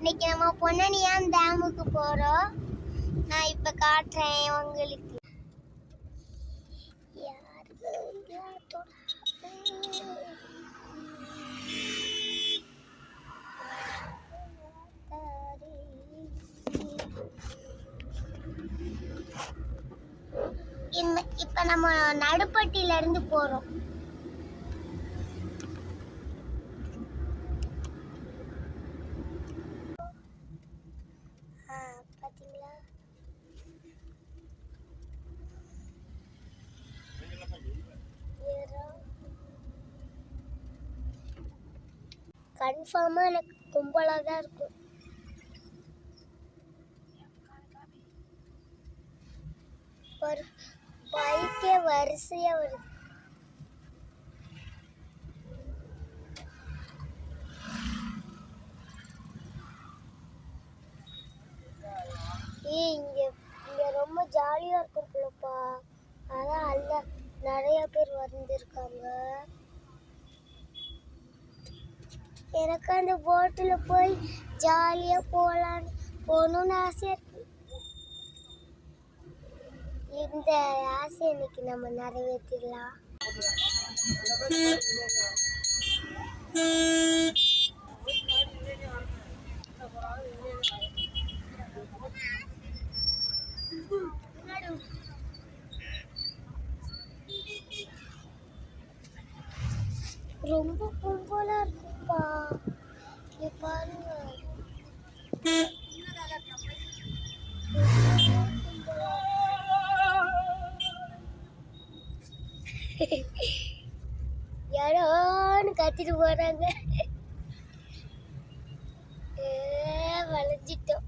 இன்னைக்கு நம்ம பொன்னணியான் டேமுக்கு போறோம். நான் இப்ப காட்டுறேன் உங்களுக்கு. யாருக்கு இம்ம- இப்ப நம்ம நடுப்பட்டியில இருந்து கன்ஃபார்மாக எனக்கு கும்பலாக தான் இருக்கும். ஒரு பைக்கே வரிசையாக வருது. இங்கே இங்கே ரொம்ப ஜாலியா இருக்கும் பிள்ளைப்பா அதான் அல்ல நிறைய பேர் வந்திருக்காங்க. எனக்கு அந்த போட்டில் போய் ஜாலியாக போகலான்னு போகணுன்னு ஆசையாக இருக்கு. இந்த ஆசை இன்னைக்கு நம்ம நிறைவேற்றிடலாம் ரொம்ப கும்பலா இருக்குப்பா இங்க பாருங்க எடுத்துட்டு போறாங்க. ஏ, வளைஞ்சிட்டோம்.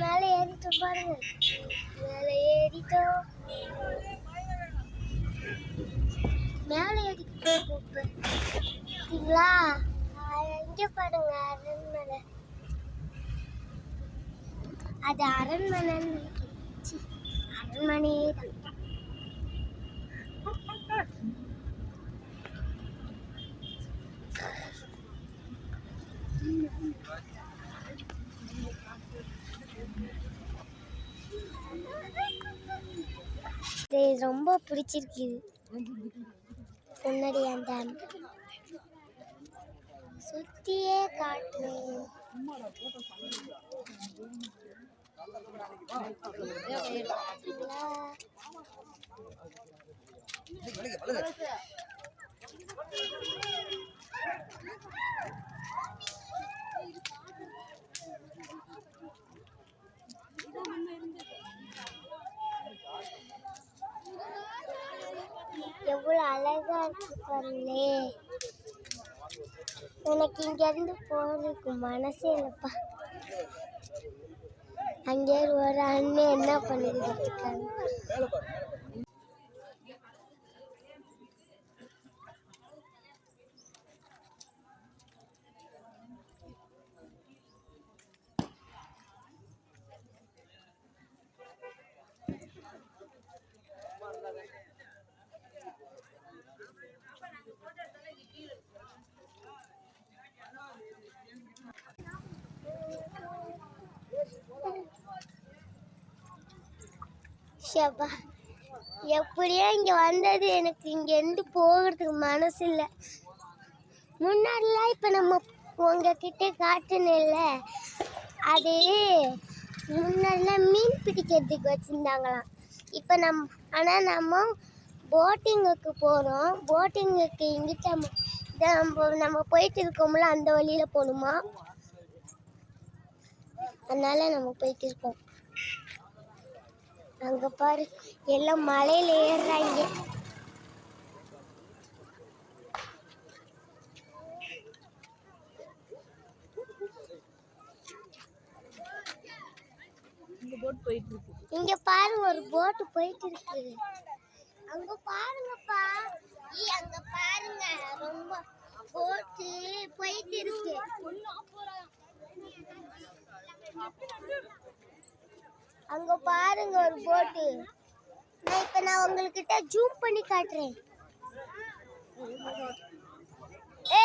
மேல ஏறிட்டோம் பாருங்க. மேல ஏறிட்டோம். மேல ஏறிட்டோம் இப்ப. இங்க பாருங்க அரண்மனை. அது அரண்மனை அரண்மனையே தான் இது ரொம்ப பிடிச்சிருக்கு. முன்னாடி அந்த சுத்தியே காட்டு எவ்வளவு அழகா இருக்கு பாருங்களே. எனக்கு இங்க இருந்து போறதுக்கு மனசே இல்லப்பா. அங்கே ஒரு அண்ணன் என்ன பண்ணிட்டு இருக்காங்க? ஷப்பா எப்படியோ இங்கே வந்தது. எனக்கு இங்கேருந்து போகிறதுக்கு மனசு இல்லை முன்னாடிலாம் இப்போ நம்ம உங்ககிட்ட காட்டுனில்ல அது முன்னாடிலாம் மீன் பிடிக்கிறதுக்கு வச்சுருந்தாங்களாம். இப்போ நம் ஆனால் நம்ம போட்டிங்குக்கு போகிறோம் போட்டிங்குக்கு இங்கிட்ட நம்ம நம்ம நம்ம போயிட்டு இருக்கோம்ல அந்த வழியில் போகணுமா அதனால் நம்ம போயிட்டு இருக்கோம். அங்க பாரு எல்லாம் மலையில ஏறுறாங்க. இருக்கு இங்க பாருங்க ஒரு போட் போயிட்டு இருக்கு அங்க பாருங்கப்பா. ஈ அங்க பாருங்க ரொம்ப போட்டு போயிட்டு இருக்கு அங்க பாருங்க ஒரு போட்டு நான் இப்ப நான் உங்ககிட்ட ஜூம் பண்ணி காட்டுறேன். ஏ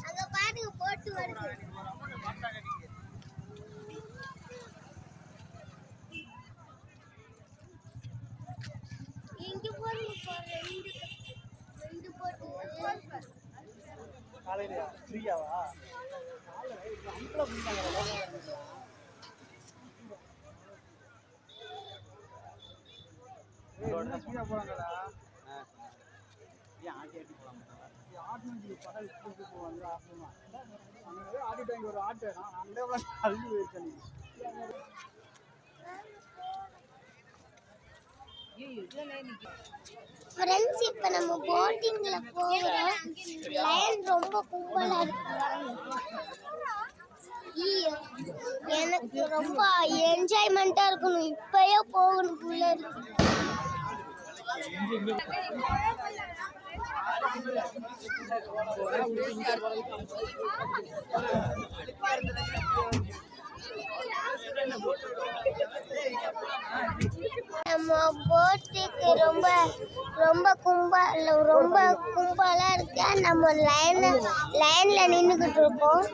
அங்க பாருங்க போட்டு வருது இங்க போறீங்க பாரு ரெண்டு ரெண்டு போட்டு காலையிலயா ஃப்ரீயாவா ஃப்ரீயா போறாங்கடா ஏன் ஆட்டி ஆட்டி போறாங்க ஆட்டு படல் ஸ்கூலுக்கு போவாங்க ஆட்டமா அங்கே ஆட்டிட்டு இங்கே ஒரு ஆட்டு நான் அங்கே அழுது போயிருக்கேன் ஃப்ரெண்ட்ஸ் இப்போ நம்ம போட்டிங்ல போகிறோம் லைன் ரொம்ப கும்பலா இருக்கு. எனக்கு ரொம்ப என்ஜாய்மெண்ட்டா இருக்கணும். இப்பயே போகணும் புள்ள இருக்கு. நம்ம போட்டுக்கு ரொம்ப ரொம்ப கும்பல் ரொம்ப கும்பலா இருக்கா? நம்ம லைன்ல லைன்ல நின்றுக்கிட்டு இருக்கோம்.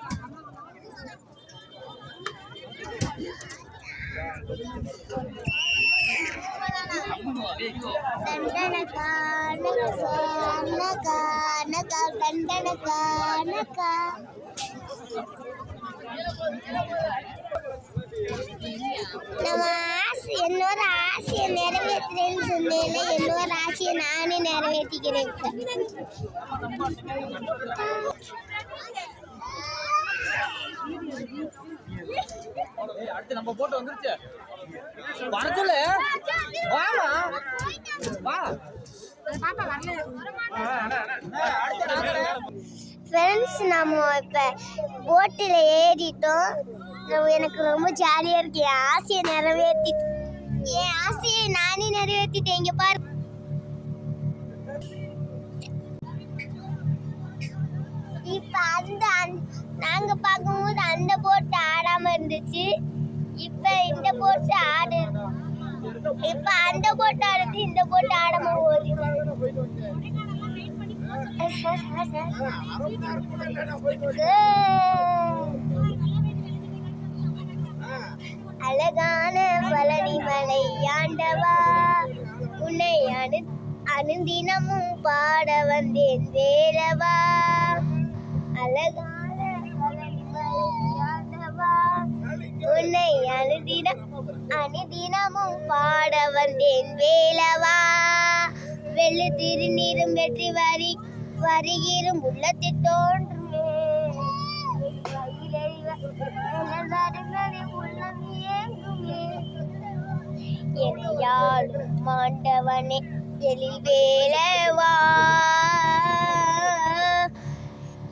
தண்டனக்கா நக்கா நக்கா நக்கா தண்டனக்கா நக்கா. நம்ம என்னோட நிறைவேற்றுறேன்னு சொன்னேன் என்னோட ஆசையை நானே நிறைவேற்றிக்கிறேன். அடுத்து நம்ம போட்டு வந்துருச்சு வர சொல்லு வாமா வா ஃப்ரெண்ட்ஸ் நம்ம இப்போ போட்டில் ஏறிட்டோம் எனக்கு ரொம்ப ஜாலியாக இருக்கு. என் ஆசையை நிறைவேற்றி என் ஆசையை நானே நிறைவேற்றிட்டேன் இங்கே பாரு. இப்போ அந்த நாங்கள் பார்க்கும்போது அந்த போட்டு ஆடாமல் இருந்துச்சு. இப்போ இந்த போட்டு ஆடு. இப்போ அந்த போட்டு ஆடுது இந்த போட்டு ஆடாம ஓடி அழகான பழனி மலை ஆண்டவா. உன்னை அணு அனுதினமும் பாட வந்தேன் வேலவா. அழகான பழனி ஆண்டவா. உன்னை அனுதினம் அனுதினமும் பாட வந்தேன் வேலவா. வெள்ளு திருநீரும் வெற்றி வரி வருகிறோம் உள்ளத்தில் எனையாள் மாண்டவனே எழில் வேலவா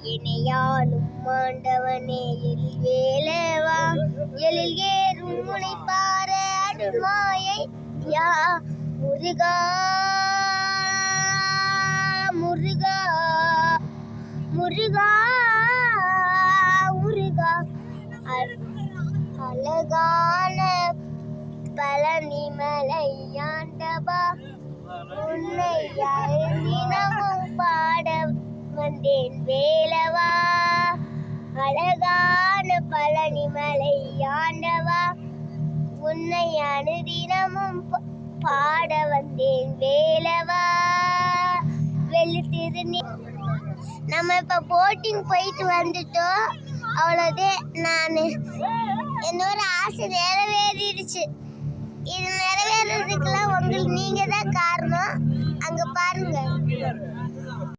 இணையாளும் மாண்டவனே எழில் வேலவா எழில் ஏறும் முனைப்பார பார அடுமாயை யா முருகா. முருகா முருகா முருகா. அழகான பழனிமலை தினமும் பாட வந்தேன் வேலவா. அழகான பழனி ஆண்டவா. உன்னை அனுதினமும் பாட வந்தேன் வேலவா. வெளுத்திரு நம்ம இப்ப போட்டிங் போயிட்டு வந்துட்டோம். அவ்வளோதான் நான். என்னோட ஆசை நிறைவேறிடுச்சு. இது நிறைவேறதுக்கெல்லாம் உங்களுக்கு நீங்க தான் காரணம். அங்க பாருங்க.